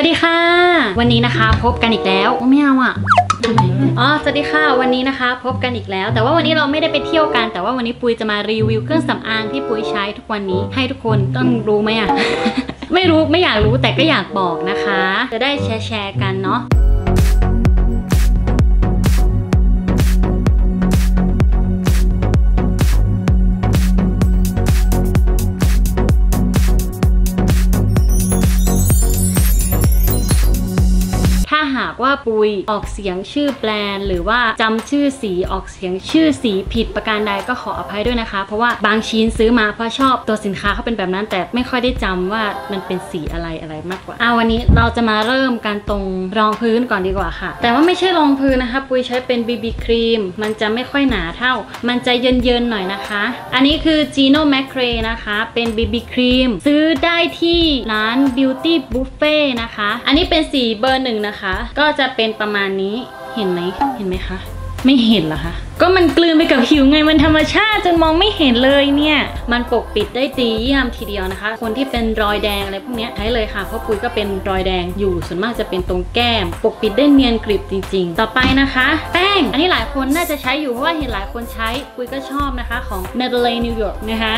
วัสดีค่ะ วันนี้นะคะ พบกันอีกแล้วโอ้ไม่เอาอะอ๋อ สวัสดีค่ะ วันนี้นะคะ พบกันอีกแล้ว แต่ว่าวันนี้เราไม่ได้ไปเที่ยวกัน แต่ว่าวันนี้ปุยจะมารีวิวเครื่องสำอางที่ปุยใช้ทุกวันนี้ ให้ทุกคนต้องรู้ไหมอะ ไม่รู้ ไม่อยากรู้ แต่ก็อยากบอกนะคะ จะได้แชร์แชร์กันเนาะุย ออกเสียงชื่อแบรนด์ หรือว่าจำชื่อสีออกเสียงชื่อสีผิดประการใดก็ขออภัยด้วยนะคะ เพราะว่าบางชิ้นซื้อมาเพราะชอบตัวสินค้าเขาเป็นแบบนั้น แต่ไม่ค่อยได้จำว่ามันเป็นสีอะไรอะไรมากกว่าอ่าวันนี้เราจะมาเริ่มการตรงรองพื้นก่อนดีกว่าค่ะ แต่ว่าไม่ใช่รองพื้นนะคะ ปุยใช้เป็น BB ครีมมันจะไม่ค่อยหนาเท่า มันจะเยินๆหน่อยนะคะ อันนี้คือ Gino Macre นะคะเป็น BB ครีมซื้อได้ที่ร้าน Beauty Buffet นะคะ อันนี้เป็นสีเบอร์หนึ่งนะคะ ก็จะเป็นประมาณนี้เห็นไหมเห็นไหมคะ ไม่เห็นเหรอคะ ก็มันกลืนไปกับผิวไงมันธรรมชาติจนมองไม่เห็นเลยเนี่ย มันปกปิดได้ดีเยี่ยมทีเดียวนะคะ คนที่เป็นรอยแดงอะไรพวกนี้ใช้เลยค่ะเพราะปุยก็เป็นรอยแดงอยู่ส่วนมากจะเป็นตรงแก้ม ปกปิดได้เนียนกริบจริง ๆ ต่อไปนะคะ แป้ง อันนี้หลายคนน่าจะใช้อยู่เพราะว่าเห็นหลายคนใช้ปุยก็ชอบนะคะของ Maybelline New York นะคะ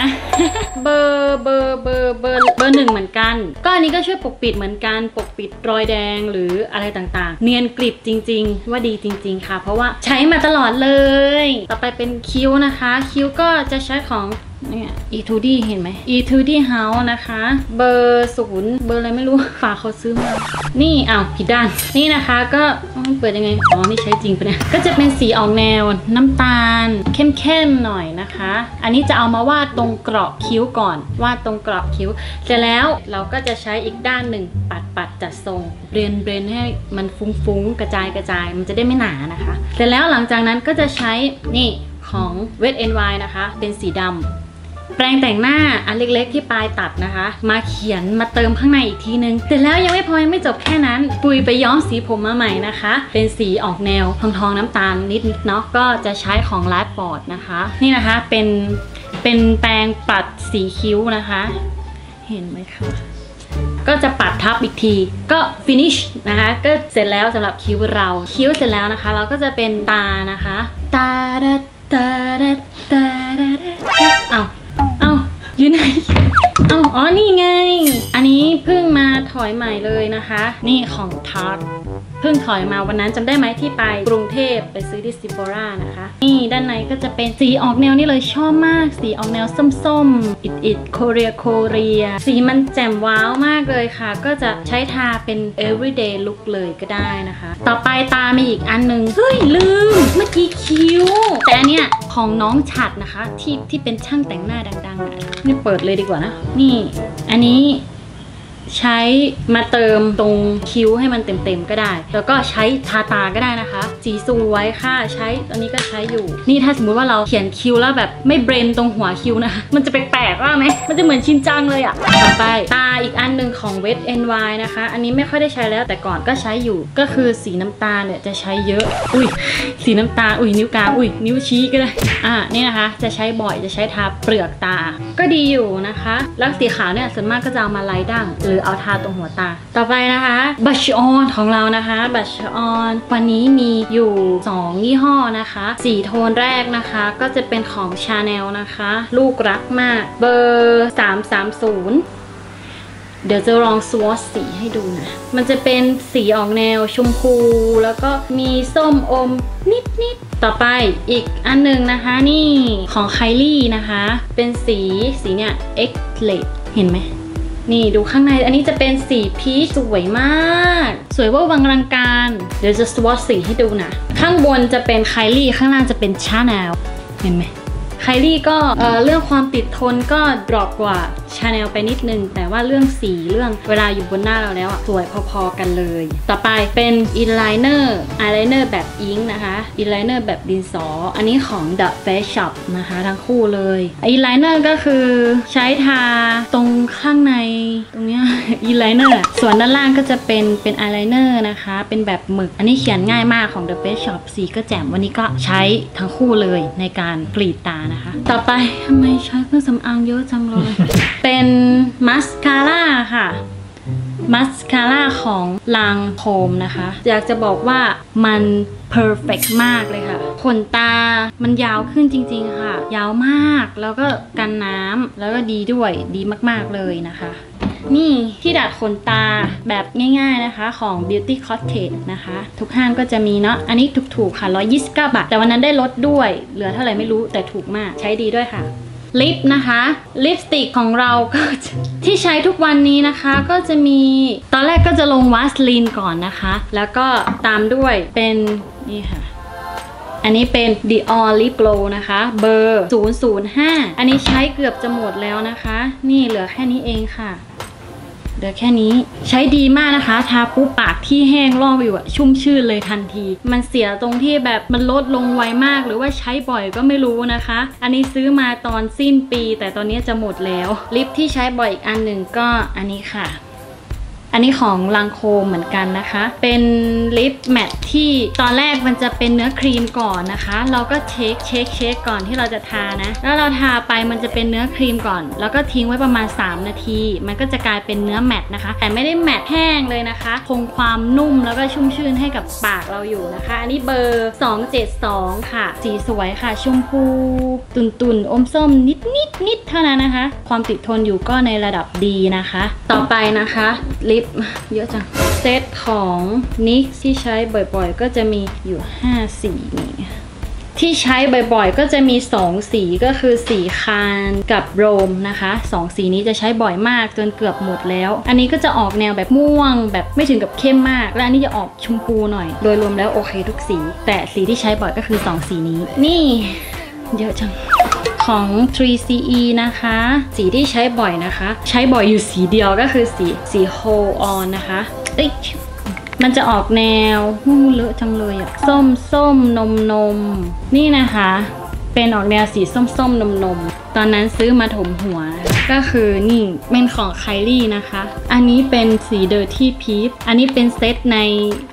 เบอร์เบอร์เบอร์เบอร์เบอร์หนึ่งเหมือนกัน ก็อันนี้ก็ช่วยปกปิดเหมือนกันปกปิดรอยแดงหรืออะไรต่างๆ เนียนกริบจริง ๆ ว่าดีจริง ๆ ค่ะ เพราะว่าใช้มาตลอดเลยต่อไปเป็นคิ้วนะคะ คิ้วก็จะใช้ของ เนี่ย E2D เห็นไหม E2D House นะคะ เบอร์ศูนย์เบอร์อะไรไม่รู้ ฝากเขาซื้อมา นี่อ้าวผิดด้าน นี่นะคะก็เปิดยังไง อ๋อ นี่ใช้จริงปะเนี่ย ก็จะเป็นสีออกแนวน้ำตาล เข้มๆหน่อยนะคะ อันนี้จะเอามาวาดตรงกรอบคิ้วก่อน วาดตรงกรอบคิ้ว เสร็จแล้วเราก็จะใช้อีกด้านหนึ่งปัดปัดจัดทรงเบรนเบรนให้มันฟุ้งๆกระจายกระจาย มันจะได้ไม่หนานะคะ เสร็จแล้วหลังจากนั้นก็จะใช้นี่ของ Wet n y นะคะ เป็นสีดำ ปรงแต่งหน้าอันเล็กๆ ที่ปลายตัดนะคะ มาเขียนมาเติมข้างในอีกทีนึง แต่แล้วยังไม่พอยังไม่จบแค่นั้นปุยไปย้อมสีผมมาใหม่นะคะ เป็นสีออกแนวทองทองๆน้ำตาลนิดๆเนาะก็จะใช้ของลาดปอดนะคะ นี่นะคะเป็นเป็นแปรงปัดสีคิ้วนะคะ เห็นไหมคะก็จะปัดทับอีกที ก็ finish นะคะ ก็เสร็จแล้วสำหรับคิ้วเราคิ้วเสร็จแล้วนะคะ เราก็จะเป็นตานะคะ ตาดาตาดตาดาเอา เอ้าอยู่ไหนเอ้าอ๋อนี่ไง อันนี้เพิ่งมา อยใหม่เลยนะคะ นี่ของทาร์ตเพิ่งถอยมาวันนั้นจำได้ไหมที่ไปกรุงเทพไปซื้อที่ซิโ o รานะคะ นี่ด้านในก็จะเป็นสีออกแนวนี่เลยชอบมาก สีออกแนวส้มๆ อิดอิดโคเรียโคเรีย สีมันแจ่มว้าวมากเลยค่ะ ก็จะใช้ทาเป็น everyday look เลยก็ได้นะคะ ต่อไปตามีอีกอันหนึง เฮ้ย ลืม เมื่อกี้คิ้ว แต่อันเนี้ยของน้องฉัดนะคะ ที่ที่เป็นช่างแต่งหน้าดังๆอะนี่เปิดเลยดีกว่านะ นี่ อันนี้ ใช้มาเติมตรงคิ้วให้มันเต็มๆก็ได้ แล้วก็ใช้ทาตาก็ได้นะคะ สีสวยค่ะใช้ตอนนี้ก็ใช้อยู่ นี่ถ้าสมมุติว่าเราเขียนคิ้วแล้วแบบไม่เบรนตรงหัวคิ้วนะ มันจะแปลกๆว่าไหมมันจะเหมือนชินจังเลยอะต่อไปตาอีกอันหนึ่งของ Wet n y นนะคะ อันนี้ไม่ค่อยได้ใช้แล้วแต่ก่อนก็ใช้อยู่ก็คือสีน้ำตาลเนี่ยจะใช้เยอะ อุ้ยสีน้ำตาลอุ้ยนิ้วกลางอุ้ยนิ้วชี้ก็ได้อ่านี่นะคะ จะใช้บ่อยจะใช้ทาเปลือกตา ก็ดีอยู่นะคะ แล้วสีขาวเนี่ยส่วนมากก็จะเอามาไล่ดั้งหรือเอาทาตรงหัวตา ต่อไปนะคะบัชออนของเรานะคะบัชออนวันนี้มีอยู่ 2 ยี่ห้อนะคะสีโทนแรกนะคะ ก็จะเป็นของชาแนลนะคะ ลูกรักมาก เบอร์ 330เดี๋ยวจะลองสวอตสีให้ดูนะ มันจะเป็นสีออกแนวชมพู แล้วก็มีส้มอมนิดๆต่อไปอีกอันหนึ่งนะคะนี่ของไคลี่นะคะ เป็นสีสีเนี่ย X l a t e เห็นไหม นี่ดูข้างในอันนี้จะเป็นสีพีชสวยมาก สวยเว่าวังรังการ เดี๋ยวจะสวอตสีให้ดูนะ ข้างบนจะเป็นไคลี่ข้างล่างจะเป็นชาแนลเห็นไหมไคลี่ก็เเรื่องความติดทนก็ดรอปกว่า ชาแนลไปนิดนึง แต่ว่าเรื่องสีเรื่องเวลาอยู่บนหน้าเราแล้วอะสวยพอๆกันเลย ต่อไปเป็นอินไลเนอร์อายไลเนอร์แบบอิงนะคะอินไลเนอร์แบบดินสอ อันนี้ของ The Face Shop นะคะ ทั้งคู่เลยอินไลเนอร์ก็คือใช้ทาตรงข้างในตรงเนี้ยอินไลเนอร์ส่วนด้านล่างก็จะเป็นเป็นอายไลเนอร์นะคะ เป็นแบบหมึก อันนี้เขียนง่ายมากของ The Face Shop สีก็แจ่มวันนี้ก็ใช้ทั้งคู่เลยในการกรีดตานะคะ ต่อไปทำไมใช้เครื่องสำอางเยอะจังเลยเป็นมัสคาร่าค่ะมัสคาร่าของลางโคมนะคะ อยากจะบอกว่ามัน perfect มากเลยค่ะขนตามันยาวขึ้นจริง ๆ ค่ะ ยาวมากแล้วก็กันน้ำแล้วก็ดีด้วยดีมากๆเลยนะคะ นี่ที่ดัดขนตาแบบง่าย ๆนะคะของ Beauty Cottage นะคะ ทุกห้างก็จะมีเนาะอันนี้ถูกๆค่ะ 129 บาท แต่วันนั้นได้ลดด้วย เหลือเท่าไหร่ไม่รู้แต่ถูกมากใช้ดีด้วยค่ะ ลิปนะคะลิปสติกของเราก็ที่ใช้ทุกวันนี้นะคะก็จะมีตอนแรกก็จะลงวาสลีนก่อนนะคะ แล้วก็ตามด้วยเป็นนี่ค่ะอันนี้เป็น Dior Lip Glow นะคะ เบอร์ 005 อันนี้ใช้เกือบจะหมดแล้วนะคะ นี่เหลือแค่นี้เองค่ะ เหลือแค่นี้ใช้ดีมากนะคะ ทาปุ๊บปากที่แห้งลอกอยู่อะชุ่มชื่นเลยทันที มันเสียตรงที่แบบมันลดลงไวมาก หรือว่าใช้บ่อยก็ไม่รู้นะคะ อันนี้ซื้อมาตอนสิ้นปี แต่ตอนนี้จะหมดแล้ว ลิปที่ใช้บ่อยอีกอันหนึ่งก็อันนี้ค่ะ อันนี้ของลังโคมเหมือนกันนะคะ เป็นลิปแมทที่ตอนแรกมันจะเป็นเนื้อครีมก่อนนะคะ เราก็เช็คเช็คเช็คก่อนที่เราจะทานะ แล้วเราทาไปมันจะเป็นเนื้อครีมก่อน แล้วก็ทิ้งไว้ประมาณ 3 นาที มันก็จะกลายเป็นเนื้อแมทนะคะ แต่ไม่ได้แมทแห้งเลยนะคะ คงความนุ่มแล้วก็ชุ่มชื่นให้กับปากเราอยู่นะคะ อันนี้เบอร์ 272 ค่ะ สีสวยค่ะ ชมพู ตุนตุนๆอมส้มนิดนิดนิดเท่านั้นนะคะ ความติดทนอยู่ก็ในระดับดีนะคะ ต่อไปนะคะลิปเยอะจัง เซตของนิกที่ใช้บ่อยๆ ก็จะมีอยู่ 5 สีนี่ที่ใช้บ่อยๆ ก็จะมี 2 สีก็คือสีคานกับโรมนะคะ 2 สีนี้จะใช้บ่อยมากจนเกือบหมดแล้ว อันนี้ก็จะออกแนวแบบม่วง แบบไม่ถึงกับเข้มมาก และอันนี้จะออกชมพูหน่อย โดยรวมแล้วโอเคทุกสี แต่สีที่ใช้บ่อยก็คือ 2 สีนี้ นี่ เยอะจัง ของ 3CE นะคะ สีที่ใช้บ่อยนะคะ ใช้บ่อยอยู่สีเดียวก็คือสีสี Hold On นะคะเอ้ยมันจะออกแนวหู้เลอะจังเลยอะส้มส้มนมนมนี่นะคะ เป็นออกแนวสีส้มส้มนมนมตอนนั้นซื้อมาถมหัว ก็คือนี่เป็นของไคลี่นะคะ อันนี้เป็นสีเดอร์ที่พีฟอันนี้เป็นเซตใน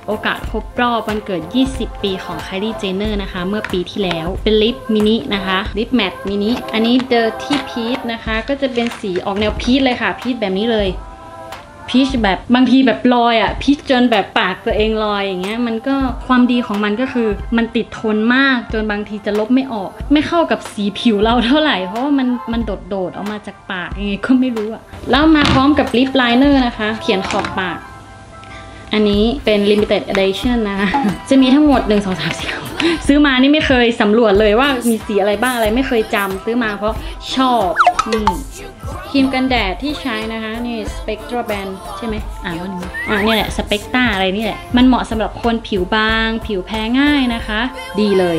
โอกาสครบรอบวันเกิด 20 ปีของไคลี่เจเนอร์นะคะ เมื่อปีที่แล้ว เป็นลิปมินินะคะลิปแมตต์มินิ อันนี้เดอร์ที่พีฟนะคะ ก็จะเป็นสีออกแนวพีชเลยค่ะ พีชแบบนี้เลย พีชแบบบางทีแบบลอยอะพีชจนแบบปากตัวเองลอยอย่างเงี้ยมันก็ความดีของมันก็คือมันติดทนมากจนบางทีจะลบไม่ออก ไม่เข้ากับสีผิวเราเท่าไหร่ เพราะว่ามันมันโดดโดดออกมาจากปากยังไงก็ไม่รู้อะแล้วมาพร้อมกับลิปไลเนอร์นะคะ เขียนขอบปาก อันนี้เป็น limited edition นะคะจะมีทั้งหมด 1 2 3 4ซื้อมานี่ไม่เคยสำรวจเลยว่ามีสีอะไรบ้างอะไรไม่เคยจำซื้อมาเพราะชอบ นี่ครีมกันแดดที่ใช้นะคะนี่สเปกตราแบนใช่ไหมอ่านว่านี้อ่านี่แหละสเปกตาอะไรนี่แหละ มันเหมาะสำหรับคนผิวบาง ผิวแพ้ง่ายนะคะ ดีเลย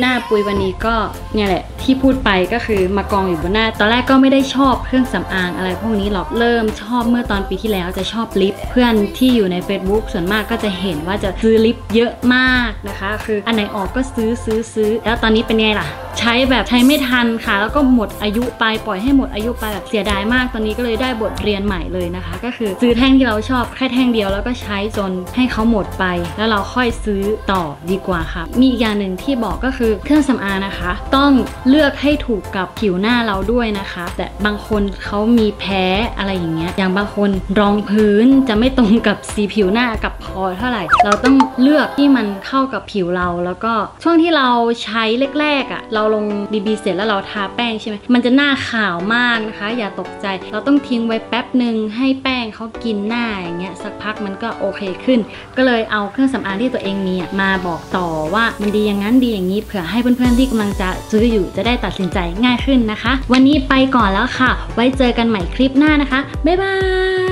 หน้าปุยวันนี้ก็เนี่ยแหละที่พูดไปก็คือมากองอยู่บนหน้า ตอนแรกก็ไม่ได้ชอบเครื่องสำอางอะไรพวกนี้หรอกเริ่มชอบเมื่อตอนปีที่แล้วจะชอบลิป เพื่อนที่อยู่ใน Facebook ส่วนมากก็จะเห็นว่าจะซื้อลิปเยอะมากนะคะ คืออันไหนออกก็ซื้อซื้อซื้อแล้วตอนนี้เป็นไงล่ะ ใช้แบบใช้ไม่ทันค่ะ แล้วก็หมดอายุไปปล่อยให้หมดอายุไปแบบเสียดายมาก ตอนนี้ก็เลยได้บทเรียนใหม่เลยนะคะ ก็คือซื้อแท่งที่เราชอบแค่แท่งเดียวแล้วก็ใช้จนให้เขาหมดไป แล้วเราค่อยซื้อต่อดีกว่าค่ะมีอีกอย่างหนึ่งที่บอกก็คือเครื่องสำอางนะคะ ต้องเลือกให้ถูกกับผิวหน้าเราด้วยนะคะ แต่บางคนเขามีแพ้อะไรอย่างเงี้ยอย่างบางคนรองพื้นจะไม่ตรงกับสีผิวหน้ากับคอเท่าไหร่ เราต้องเลือกที่มันเข้ากับผิวเรา แล้วก็ช่วงที่เราใช้แรกๆอะ่ะเราลงบีบีเสร็จแล้วเราทาแป้งใช่ไหมมันจะหน้าขาวมากนะคะ อย่าตกใจ เราต้องทิ้งไว้แป๊บหนึ่งให้แป้งเขากินหน้าอย่างเงี้ยสักพักมันก็โอเคขึ้น ก็เลยเอาเครื่องสำอางที่ตัวเองมีอะมาบอกต่อว่ามันดีอย่างนั้นดีอย่างนี้เผื่อให้เพื่อนๆที่กำลังจะซื้ออยู่จะได้ตัดสินใจง่ายขึ้นนะคะ วันนี้ไปก่อนแล้วค่ะ ไว้เจอกันใหม่คลิปหน้านะคะ บ๊ายบาย